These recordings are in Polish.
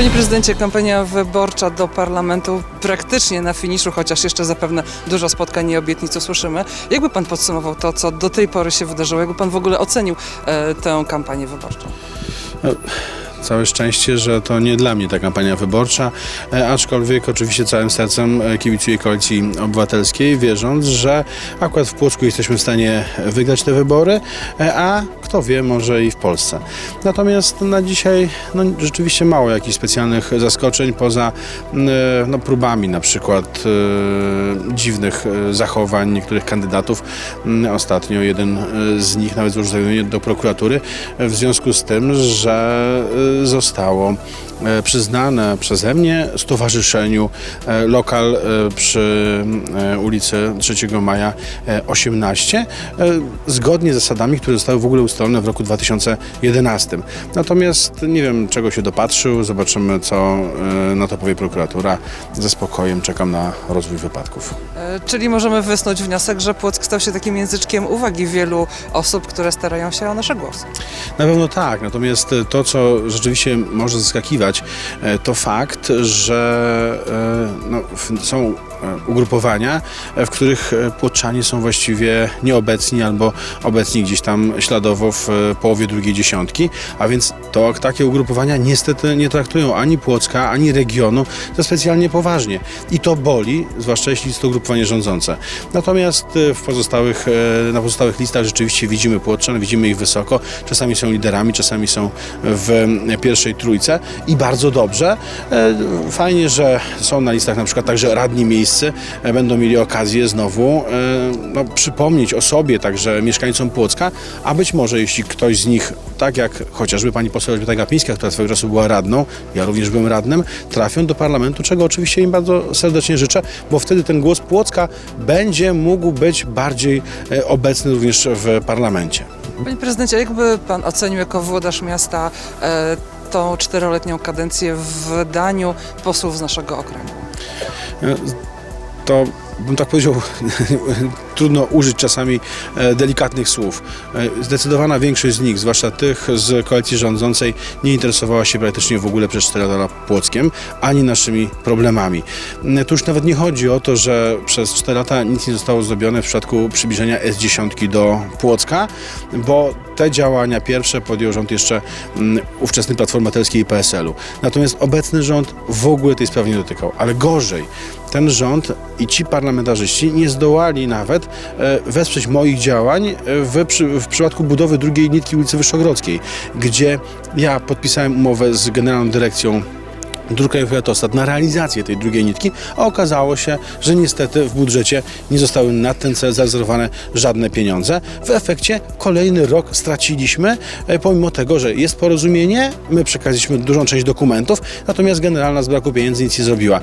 Panie prezydencie, kampania wyborcza do parlamentu praktycznie na finiszu, chociaż jeszcze zapewne dużo spotkań i obietnic usłyszymy. Jakby pan podsumował to, co do tej pory się wydarzyło? Jakby pan w ogóle ocenił e, tę kampanię wyborczą? Całe szczęście, że to nie dla mnie ta kampania wyborcza, e, aczkolwiek oczywiście całym sercem e, kibicuję Koalicji Obywatelskiej, wierząc, że akurat w Płocku jesteśmy w stanie wygrać te wybory, e, a kto wie, może i w Polsce. Natomiast na dzisiaj no, rzeczywiście mało jakichś specjalnych zaskoczeń, poza no, próbami na przykład dziwnych zachowań niektórych kandydatów. Ostatnio jeden z nich nawet złożył do prokuratury w związku z tym, że zostało e, przyznane przeze mnie stowarzyszeniu e, lokal e, przy ulicy 3 Maja e, 18 e, zgodnie z zasadami, które zostały w ogóle ustalone w roku 2011. Natomiast nie wiem czego się dopatrzył, zobaczymy co na to powie prokuratura. Ze spokojem czekam na rozwój wypadków. Czyli możemy wysnuć wniosek, że Płock stał się takim języczkiem uwagi wielu osób, które starają się o nasze głosy. Na pewno tak, natomiast to, co rzeczywiście może zaskakiwać, e, to fakt, że e, no, są ugrupowania, e, w których e, płoczanie są właściwie nieobecni albo obecni gdzieś tam śladowo w e, połowie drugiej dziesiątki, a więc to takie ugrupowania niestety nie traktują ani Płocka, ani regionu za specjalnie poważnie. I to boli, zwłaszcza jeśli jest to ugrupowanie rządzące. Natomiast e, w pozostałych, e, na pozostałych listach rzeczywiście widzimy Płoczan, widzimy ich wysoko. Czasami są liderami, czasami są w e, pierwszej trójce i bardzo dobrze. E, Fajnie, że są na listach na przykład także radni miejscy, e, będą mieli okazję znowu e, no, przypomnieć o sobie także mieszkańcom Płocka, a być może jeśli ktoś z nich, tak jak chociażby pani poseł Elżbieta Gapińska, która swego czasu była radną, ja również byłem radnym, trafią do parlamentu, czego oczywiście im bardzo serdecznie życzę, bo wtedy ten głos Płocka będzie mógł być bardziej e, obecny również w parlamencie. Panie prezydencie, jakby pan ocenił jako włodarz miasta e, tą czteroletnią kadencję w wydaniu posłów z naszego okręgu? To bym tak powiedział, trudno użyć czasami e, delikatnych słów. E, Zdecydowana większość z nich, zwłaszcza tych z koalicji rządzącej, nie interesowała się praktycznie w ogóle przez 4 lata Płockiem, ani naszymi problemami. E, Tu już nawet nie chodzi o to, że przez 4 lata nic nie zostało zrobione w przypadku przybliżenia S10 do Płocka, bo te działania pierwsze podjął rząd jeszcze mm, ówczesny Platformy Obywatelskiej i PSL-u. Natomiast obecny rząd w ogóle tej sprawy nie dotykał. Ale gorzej, ten rząd i ci parlamentarzyści nie zdołali nawet wesprzeć moich działań e, w, w przypadku budowy drugiej nitki ulicy Wyszogrodzkiej, gdzie ja podpisałem umowę z Generalną Dyrekcją i Autostrad na realizację tej drugiej nitki, a okazało się, że niestety w budżecie nie zostały na ten cel zarezerwowane żadne pieniądze. W efekcie kolejny rok straciliśmy, e, pomimo tego, że jest porozumienie, my przekazaliśmy dużą część dokumentów, natomiast generalna z braku pieniędzy nic nie zrobiła.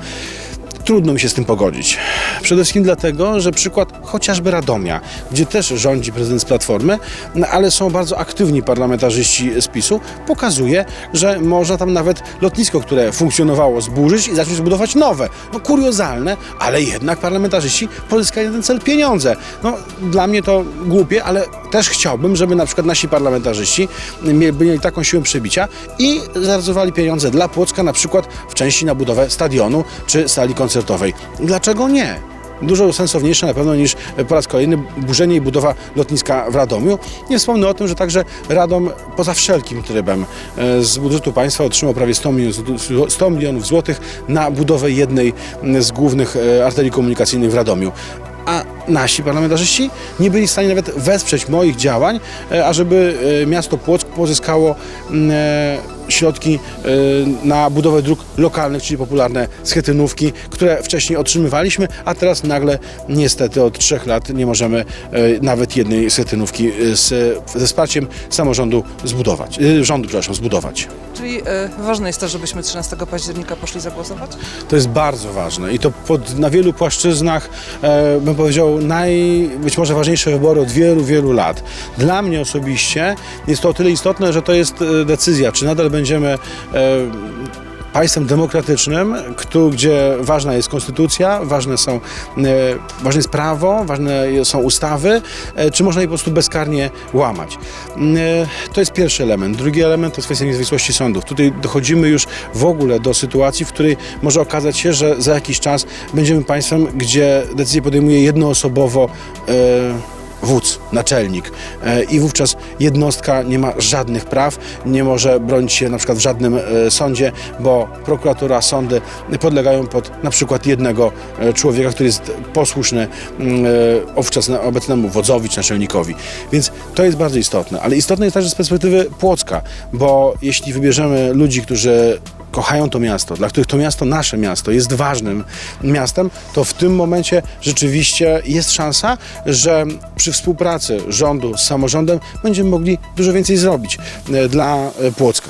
Trudno mi się z tym pogodzić. Przede wszystkim dlatego, że przykład chociażby Radomia, gdzie też rządzi prezydent z Platformy, no, ale są bardzo aktywni parlamentarzyści z PiSu, pokazuje, że można tam nawet lotnisko, które funkcjonowało, zburzyć i zacząć zbudować nowe. No kuriozalne, ale jednak parlamentarzyści pozyskali na ten cel pieniądze. No dla mnie to głupie, ale też chciałbym, żeby na przykład nasi parlamentarzyści mieli, taką siłę przebicia i zarezerwowali pieniądze dla Płocka na przykład w części na budowę stadionu czy sali koncertowej. Dlaczego nie? Dużo sensowniejsze na pewno niż po raz kolejny burzenie i budowa lotniska w Radomiu. Nie wspomnę o tym, że także Radom poza wszelkim trybem e, z budżetu państwa otrzymał prawie 100 milionów, zł- 100 milionów złotych na budowę jednej z głównych e, arterii komunikacyjnych w Radomiu nasi parlamentarzyści nie byli w stanie nawet wesprzeć moich działań, e, ażeby e, miasto Płock pozyskało mm, e, środki na budowę dróg lokalnych, czyli popularne schetynówki, które wcześniej otrzymywaliśmy, a teraz nagle niestety od trzech lat nie możemy nawet jednej schetynówki z, ze wsparciem samorządu zbudować, rządu, przepraszam, zbudować. Czyli ważne jest to, żebyśmy 13 października poszli zagłosować? To jest bardzo ważne i to pod, na wielu płaszczyznach, bym powiedział, naj, być może ważniejsze wybory od wielu, wielu lat. Dla mnie osobiście jest to o tyle istotne, że to jest e, decyzja, czy nadal będziemy e, państwem demokratycznym, któ- gdzie ważna jest konstytucja, ważne, są, e, ważne jest prawo, ważne są ustawy, e, czy można je po prostu bezkarnie łamać. E, To jest pierwszy element. Drugi element to jest kwestia niezawisłości sądów. Tutaj dochodzimy już w ogóle do sytuacji, w której może okazać się, że za jakiś czas będziemy państwem, gdzie decyzje podejmuje jednoosobowo wódz, naczelnik E, i wówczas jednostka nie ma żadnych praw, nie może bronić się na przykład w żadnym e, sądzie, bo prokuratura, sądy podlegają pod na przykład jednego e, człowieka, który jest posłuszny mm, e, ówczesne, obecnemu wodzowi czy naczelnikowi. Więc to jest bardzo istotne, ale istotne jest także z perspektywy Płocka, bo jeśli wybierzemy ludzi, którzy kochają to miasto, dla których to miasto, nasze miasto, jest ważnym miastem, to w tym momencie rzeczywiście jest szansa, że przy współpracy rządu z samorządem będziemy mogli dużo więcej zrobić e, dla e, Płocka.